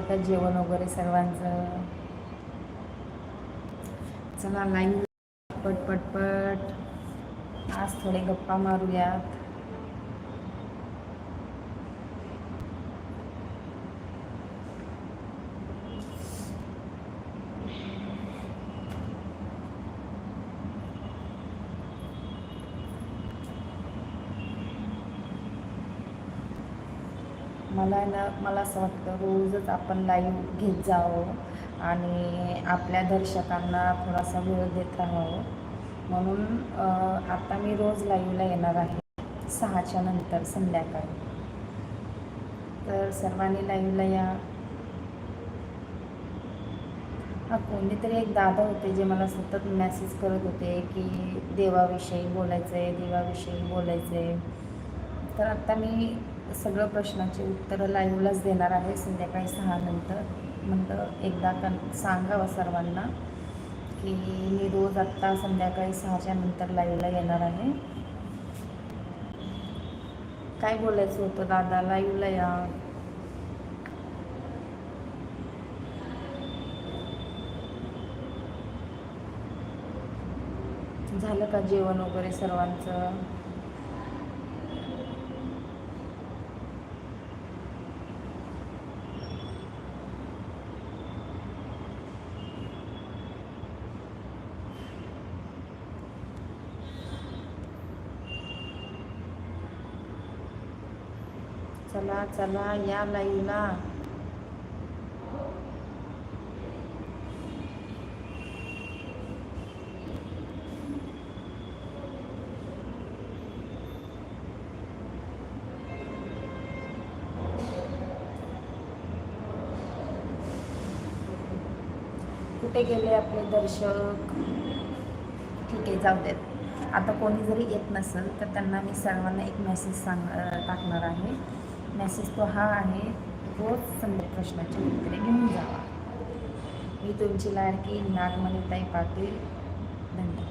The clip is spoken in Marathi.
झालं का जेवण वगैरे सर्वांचं. चला लाईन पट. आज थोडे गप्पा मारूयात. मला ना मला असं वाटतं रोजच आपण लाईव्ह घेत जावं आणि आपल्या दर्शकांना थोडासा वेळ देत राहावं. म्हणून आता मी रोज लाईव्हला येणार आहे सहाच्या नंतर संध्याकाळी. तर सर्वांनी लाईव्हला या. हा कोणीतरी एक दादा होते जे मला सतत मेसेज करत होते की देवाविषयी बोलायचं आहे देवाविषयी बोलायचं आहे तर आत्ता मी सगळं प्रश्नाची उत्तरं लाईव्हलाच देणार आहे. संध्याकाळी सहा नंतर. म्हणतं एकदा कन सांगावं सर्वांना की मी रोज आत्ता संध्याकाळी सहाच्या नंतर लाईव्हला येणार आहे. काय बोलायचं होतं दादा? लाईव्हला या. झालं का जेवण वगैरे सर्वांचं? चला चला या लाईला. कुठे गेले आपले दर्शक? ठीक आहे जाऊ देत. आता कोणी जरी येत नसेल तर त्यांना मी सर्वांना एक मेसेज सांग टाकणार आहे. मेसेज तो हा आहे रोज संध्या प्रश्नाची उत्तरे घेऊन जावा. मी तुमची लाडकी नागमणीताई पाटील धन्यवाद.